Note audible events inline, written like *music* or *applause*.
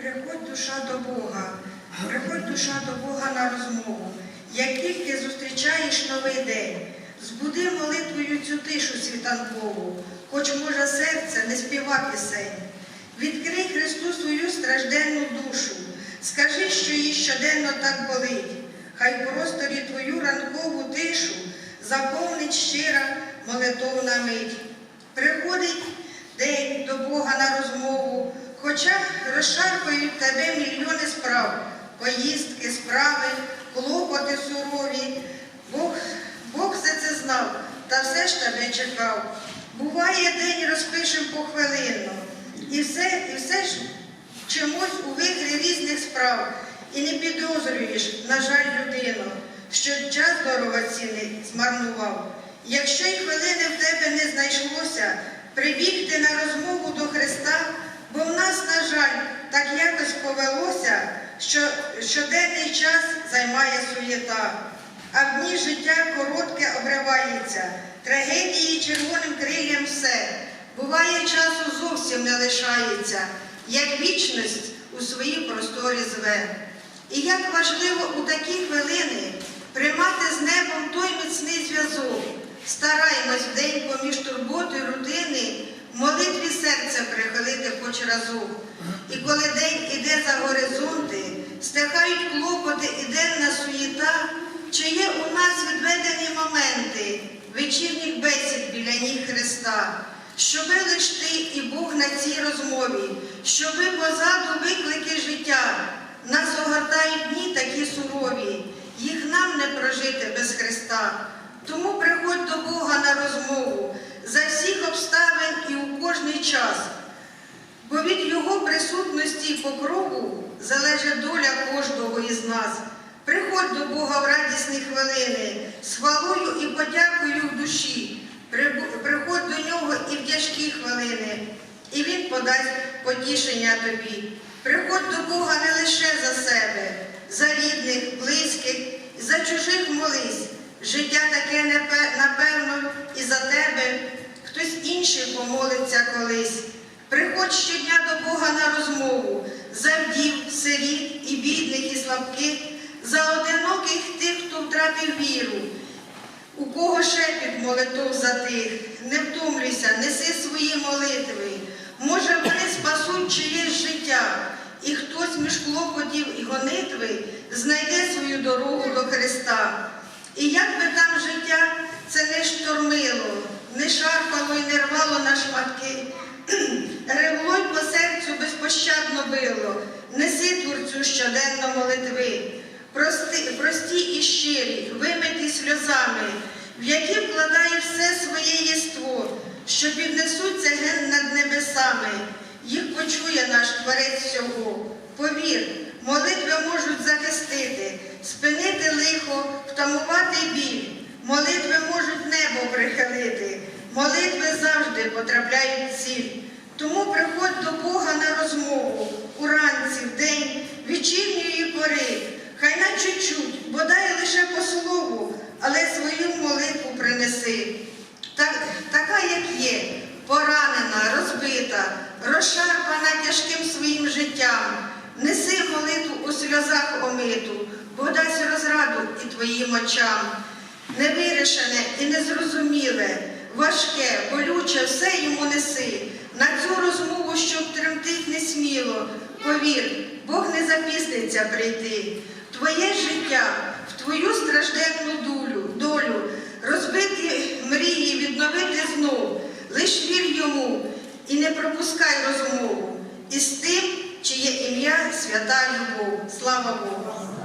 Приходь душа до Бога, приходь душа до Бога на розмову. Як тільки зустрічаєш новий день, збуди молитвою цю тишу світанкову, хоч може серце не співа пісень. Відкрий Христу свою стражденну душу, скажи, що їй щоденно так болить. Хай просторі твою ранкову тишу заповнить щира молитовна мить. Приходить день до Бога на розмову, хоча розшарпають тебе мільйони справ, поїздки, справи, клопоти сурові. Бог, Бог все це знав, та все ж тебе чекав. Буває, день розпишем похвилинно, і все, і все ж чомусь у вихрі різних справ, і не підозрюєш, на жаль, людину, що час дорогоцінний змарнував. Якщо й хвилини в тебе не знайшлося, прибігти на розмову до Христа, бо в нас, на жаль, так якось повелося, що щоденний час займає суєта, а в дні життя коротке обривається, трагедії червоним крилям все. Буває, часу зовсім не лишається, як вічність у своїй просторі зве. І як важливо у такі хвилини приймати з небом той міцний зв'язок. Стараємось в день поміж турботою рутини молитві серця прихилити хоч разок. І коли день іде за горизонти, стихають клопоти і денна суєта, чи є у нас відведені моменти вечірніх бесід біля ніг Христа, щоби лиш ти і Бог на цій розмові, щоби позаду виклики життя, нас огортають дні такі сурові, їх нам не прожити без Христа. Тому приходь до Бога на розмову за всіх обставин і у кожний час. Бо від Його присутності і покрову залежить доля кожного із нас. Приходь до Бога в радісні хвилини, з хвалою і подякою в душі. Приходь до нього і в тяжкі хвилини, і Він подасть потішення тобі. Приходь до Бога не лише за себе, за рідних, близьких, за чужих молись. Життя таке напевно і за тебе хтось інший помолиться колись. Приходь щодня до Бога на розмову, за вдів, сиріт і бідних, і слабких, за одиноких тих, хто втратив віру. У кого шепіт молитов затих, не втомлюйся, неси свої молитви. Може, вони спасуть чиєсь життя, і хтось між клопотів і гонитви знайде свою дорогу до Христа. І як би там життя це не штормило, не шарпало і не рвало на шматки, *clears throat* неси щоденно молитви. Прості, прості і щирі, вимиті сльозами, в які вкладає все своє єство, що піднесуться ген над небесами, їх почує наш Творець всього. Повір, молитви можуть захистити, спинити лихо, втамувати біль. Молитви можуть небо прихилити, молитви завжди потрапляють в ціль. Тому приходь до Бога на розмову уранці, вдень, вечірньої пори. Хай на чуть-чуть, бодай лише по слову, але свою молитву принеси. Так, така, як є, поранена, розбита, розшарпана тяжким своїм життям. Неси молитву у сльозах омиту, бо дасть розраду і твоїм очам. Невирішене і незрозуміле, важке, болюче, все йому неси. На цю розмову, щоб тремтить не сміло. Повір, Бог не запізниться прийти. Твоє життя, в твою стражденну долю, долю, розбиті мрії відновити знов. Лиш вір йому і не пропускай розмову із тим, чиє ім'я свята любов. Слава Богу.